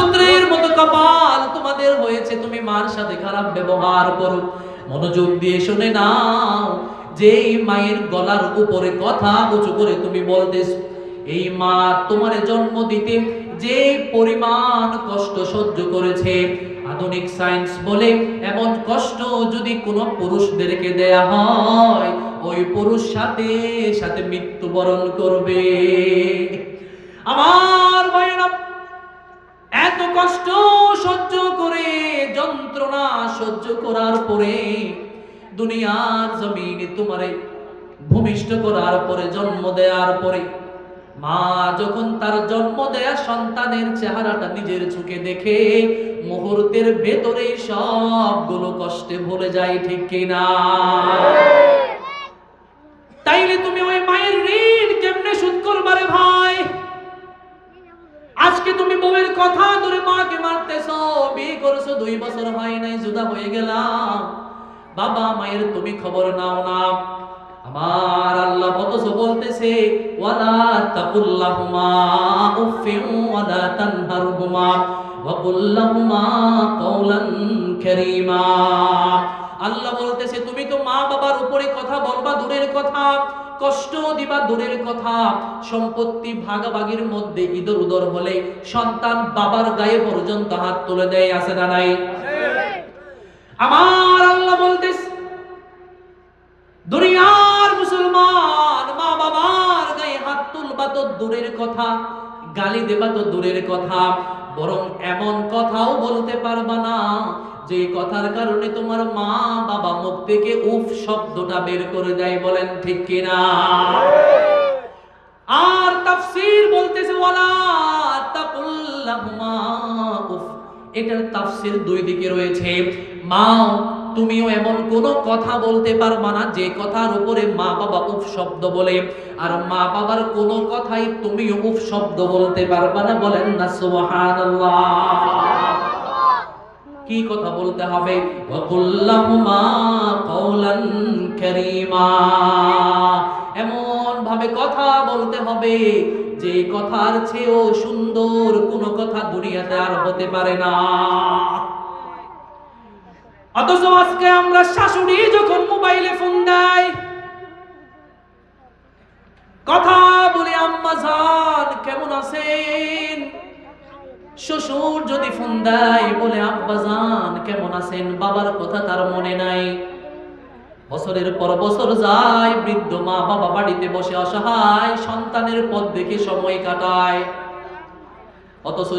পুত্রের মতো কপাল তোমাদের হয়েছে। তুমি মার সাথে খারাপ ব্যবহার করো। মনোযোগ দিয়ে শুনে নাও। যেই মায়ের গলার উপরে কথা উঁচু করে তুমি বলতেছ, এই মা তোমার জন্ম দিতে যে পরিমাণ কষ্ট সহ্য করেছে, আধুনিক সায়েন্স বলে এমন কষ্ট যদি কোনো পুরুষদেরকে দেয়া হয়, ওই পুরুষ সাথে সাথে মৃত্যুবরণ করবে। যন্ত্রণা সহ্য করার পরে দুনিয়ার জমিনে তোমারে ভূমিষ্ঠ করার পরে, জন্ম দেওয়ার পরে, মা যখন তার জন্ম দেয়া সন্তানের চেহারাটা নিজের চোখে দেখে মুহূর্তের ভেতরে সবগুলো কষ্টে ভুলে যায়, ঠিক কিনা? তাইলে তুমি ওই মায়ের ঋণ কেমনে শোধ করবারে ভাই? আজকে তুমি বউয়ের কথা ধরে মাকে করছ দুই বছর হয় নাই জুদা হয়ে গেলাম। বাবা মায়ের তুমি খবর নাও না। আমার আল্লাহ অথচ বলতেছে, ওয়ালা তাকুল্লাহুমা উফিন ওয়ালা তানহারহুমা ওয়া কুল্লাহুমা কওলান কারীমা। আল্লাহ বলতেছে, তুমি তো মা বাবার উপরে কথা বলবা, দূরের কথা। কষ্ট দিবা দূরের কথা, সম্পত্তি ভাগাভাগির মধ্যে ইদর উদর হলে সন্তান বাবার গায়ে পর্যন্ত হাত তুলে দেয়, আছে না নাই? আমার আল্লাহ বলতেছে, দুনিয়ার মুসলমান মা বাবার গায়ে হাত তুলবা তো দূরের কথা, গালি দেবা তো দূরের কথা, বরং এমন কথাও বলতে পারবা না। যে কথার কারণে তোমার মা বাবা মুখ থেকে উফ শব্দটা বের করে দেয়, বলেন ঠিক কিনা? আর তাফসীর বলতেছে, ওয়ালা তাকুল্লাহুমা উফ। এটার তাফসীর দুই দিকে রয়েছে। মা তুমিও এমন কোন কথা বলতে পারবা না যে কথার উপরে মা বাবা উফ শব্দ বলে। আর মা বাবার কোন কথাই তুমিও উফ শব্দ বলতে পারবা না, বলেন না, সুবহানাল্লাহ। কি কথা বলতে হবে? এমন ভাবে কথা বলতে হবে, যে কথার চেয়েও সুন্দর কোনো কথা দুনিয়াতে আর হতে পারে না। অথচ আজকে আমরা শাশুড়ি যখন মোবাইলে ফোন দেয়, কথা বলে, আম্মা জান, কেমন আছেন? শ্বশুর যদি ফোন দেয়, বলে, আব্বা জান, কেমন আছেন? বাবার কথা তার মনে নাই। বছরের পর বছর যায়, বৃদ্ধ মা বাবা বাড়িতে বসে অসহায়, সন্তানের পথ দেখে সময় কাটায়। অথচ